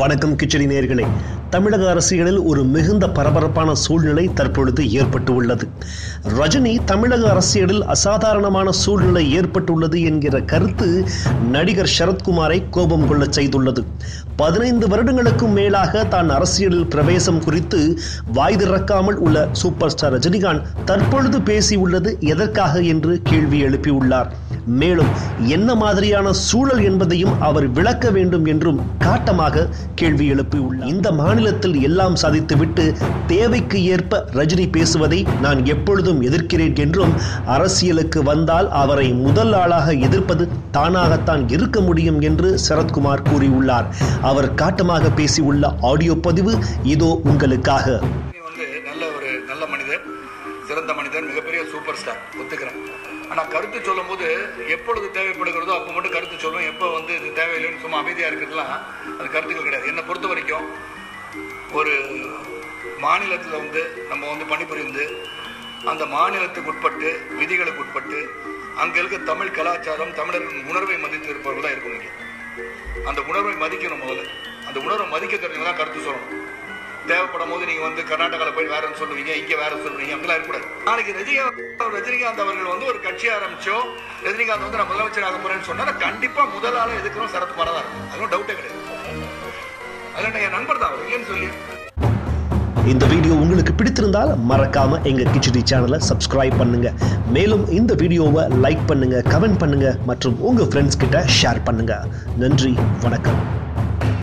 வணக்கம் கிச்சடி நேர்களே தமிழக அரசியலில் ஒரு மிகுந்த பரபரப்பான சூழ்நிலை தற்பொழுது ஏற்பட்டு உள்ளது ரஜினி தமிழக அரசியலில் அசாதாரணமான சூழ்நிலை ஏற்பட்டுள்ளது என்கிற கருத்து நடிகர் சரத்குமாரை கோபம் கொள்ள செய்துள்ளது. பதினைந்து வருடங்களுக்கும் மேலாக தான் அரசியலில் பிரவேசம் குறித்து வாய் திறக்காமல் உள்ள சூப்பர் ஸ்டார் ரஜினிகாந்த் தற்பொழுது பேசியுள்ளது எதற்காக என்று கேள்வி எழுப்பியுள்ளார். மேலும் என்ன மாதிரியான சூழல் என்பதையும் அவர் விளக்க வேண்டும் என்றும் காட்டமாக கேள்வி எழுப்பியுள்ளார். இந்த மாநிலத்தில் எல்லாம் சாதித்துவிட்டு தேவைக்கு ஏற்ப ரஜினி பேசுவதை நான் எப்பொழுதும் எதிர்க்கிறேன் என்றும் அரசியலுக்கு வந்தால் அவரை முதல் ஆளாக எதிர்ப்பது தானாகத்தான் இருக்க முடியும் என்று சரத்குமார் கூறியுள்ளார். அவர் காட்டமாக பேசியுள்ள ஆடியோ பதிவு இதோ உங்களுக்காக. மனிதர் சிறந்த மனிதர் மிகப்பெரிய சூப்பர் ஸ்டார் ஒத்துக்கிறேன். ஆனால் கருத்து சொல்லும்போது எப்பொழுது தேவைப்படுகிறதோ அப்போ மட்டும் கருத்து சொல்லும் எப்போ வந்து இது தேவையில்லைன்னு சும்மா அமைதியாக இருக்கிறதுலாம் அது கருத்துக்கள் கிடையாது. என்னை பொறுத்த வரைக்கும் ஒரு மாநிலத்தில் வந்து நம்ம வந்து பணிபுரிந்து அந்த மாநிலத்துக்கு உட்பட்டு விதிகளுக்கு உட்பட்டு அங்கே இருக்க தமிழ் கலாச்சாரம் தமிழர்களின் உணர்வை மதித்து இருப்பவர்கள் தான் இருக்கணும் அந்த உணர்வை மதிக்கணும் முதல்ல. அந்த உணர்வை மதிக்க தெரிஞ்சவங்க தான் கருத்து சொல்லணும். தேவைப்படும் போது நீங்க வந்து கர்நாடகாவில் போய் வேறன்னு சொல்லுவீங்க இங்க வேற சொல்லுவீங்க அப்படிலாம் இருக்கக்கூடாது. நாளைக்கு ரஜினிகாந்த் ரஜினிகாந்த் அவர்கள் வந்து ஒரு கட்சி ஆரம்பிச்சோ ரஜினிகாந்த் வந்து நான் முதலமைச்சர் ஆக போறேன்னு சொன்னா கண்டிப்பா முதல் எதுக்கணும் சரத்குமார் தான் இருக்கும் அதுவும் டவுட்டே கிடையாது. அதில் என் நண்பர் தான் அவர். இல்லைன்னு சொல்லி. இந்த வீடியோ உங்களுக்கு பிடித்திருந்தால் மறக்காம எங்க கிச்சடி சேனலை சப்ஸ்கிரைப் பண்ணுங்க. மேலும் இந்த வீடியோவை லைக் பண்ணுங்க கமெண்ட் பண்ணுங்க மற்றும் உங்க ஃப்ரெண்ட்ஸ் கிட்ட ஷேர் பண்ணுங்க. நன்றி வணக்கம்.